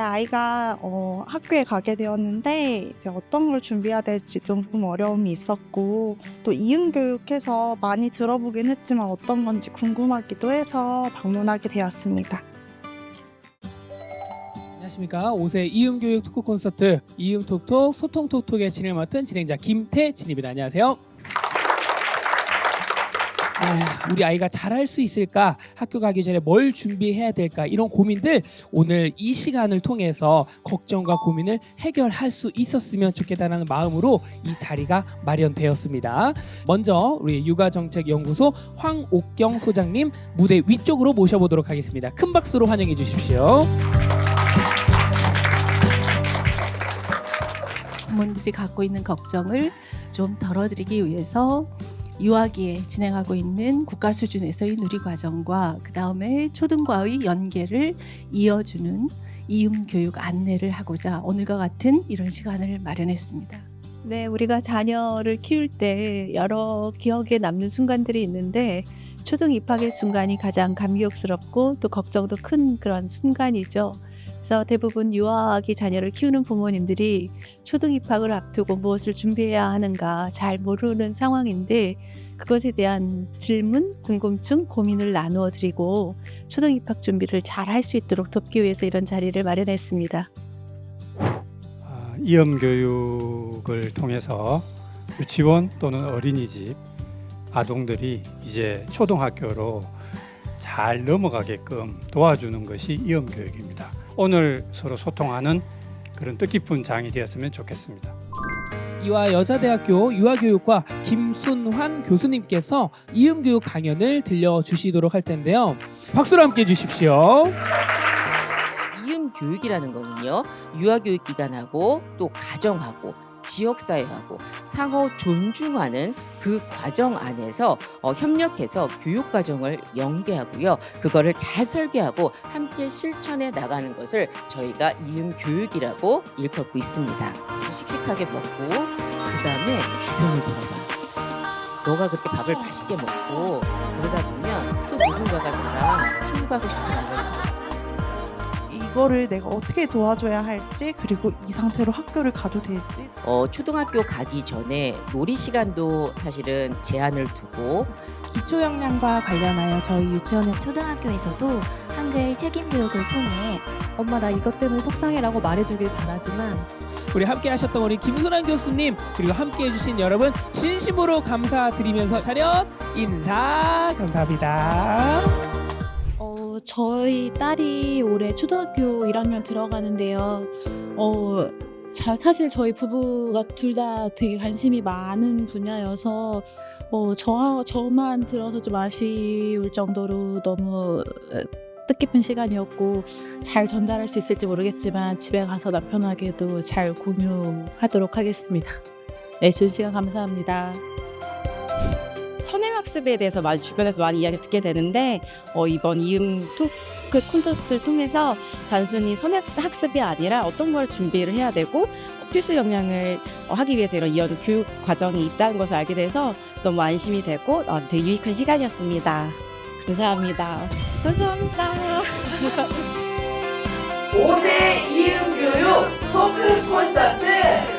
아이가 어, 학교에 가게 되었는데 이제 어떤 걸 준비해야 될지 조금 어려움이 있었고 또 이응 교육해서 많이 들어보긴 했지만 어떤 건지 궁금하기도 해서 방문하게 되었습니다. 안녕하십니까. 5세 이음교육 토크 콘서트 이음톡톡 소통톡톡의 진행을 맡은 진행자 김태진입니다. 안녕하세요. 네, 우리 아이가 잘할 수 있을까? 학교 가기 전에 뭘 준비해야 될까? 이런 고민들 오늘 이 시간을 통해서 걱정과 고민을 해결할 수 있었으면 좋겠다는 마음으로 이 자리가 마련되었습니다. 먼저 우리 육아정책연구소 황옥경 소장님 무대 위쪽으로 모셔보도록 하겠습니다. 큰 박수로 환영해 주십시오. 부모님들이 갖고 있는 걱정을 좀 덜어드리기 위해서 유아기에 진행하고 있는 국가 수준에서의 누리 과정과 그 다음에 초등과의 연계를 이어주는 이음 교육 안내를 하고자 오늘과 같은 이런 시간을 마련했습니다. 네, 우리가 자녀를 키울 때 여러 기억에 남는 순간들이 있는데 초등 입학의 순간이 가장 감격스럽고 또 걱정도 큰 그런 순간이죠. 그래서 대부분 유아기 자녀를 키우는 부모님들이 초등 입학을 앞두고 무엇을 준비해야 하는가 잘 모르는 상황인데 그것에 대한 질문, 궁금증, 고민을 나누어 드리고 초등 입학 준비를 잘 할 수 있도록 돕기 위해서 이런 자리를 마련했습니다. 아, 이음 교육을 통해서 유치원 또는 어린이집 아동들이 이제 초등학교로 잘 넘어가게끔 도와주는 것이 이음 교육입니다. 오늘 서로 소통하는 그런 뜻깊은 장이 되었으면 좋겠습니다. 이와 여자대학교 유아교육과 김순환 교수님께서 이음 교육 강연을 들려주시도록 할 텐데요. 박수로 함께 해주십시오. 이음 교육이라는 거는요 유아교육 기관하고 또 가정하고 지역사회하고 상호 존중하는 그 과정 안에서 어, 협력해서 교육 과정을 연계하고요 그거를 잘 설계하고 함께 실천해 나가는 것을 저희가 이음 교육이라고 일컫고 있습니다. 씩씩하게 먹고 그 다음에 주변을 돌아봐. 너가 그렇게 밥을 맛있게 먹고 그러다 보면 또 누군가가 너랑 친구하고 싶은 아이가 있어. 이거를 내가 어떻게 도와줘야 할지 그리고 이 상태로 학교를 가도 될지 어, 초등학교 가기 전에 놀이 시간도 사실은 제한을 두고 기초 역량과 관련하여 저희 유치원의 초등학교에서도 한글 책임 교육을 통해 엄마 나 이것 때문에 속상해라고 말해주길 바라지만 우리 함께 하셨던 우리 김순환 교수님 그리고 함께 해주신 여러분 진심으로 감사드리면서 차렷 인사 감사합니다. 어, 저희 딸이 올해 초등학교 1학년 들어가는데요. 어, 자, 사실 저희 부부가 둘 다 되게 관심이 많은 분야여서 어, 저, 저만 들어서 좀 아쉬울 정도로 너무 어, 뜻깊은 시간이었고 잘 전달할 수 있을지 모르겠지만 집에 가서 남편에게도 잘 공유하도록 하겠습니다. 네, 좋은 시간 감사합니다. 선행학습에 대해서 많이 주변에서 많이 이야기를 듣게 되는데 어, 이번 이음 토크 콘테스트를 통해서 단순히 선행학습이 아니라 어떤 걸 준비를 해야 되고 어, 필수 역량을 어, 하기 위해서 이런 이런 교육 과정이 있다는 것을 알게 돼서 너무 안심이 되고 어, 되게 유익한 시간이었습니다. 감사합니다. 감사합니다. 5대 이음 교육 토크 콘서트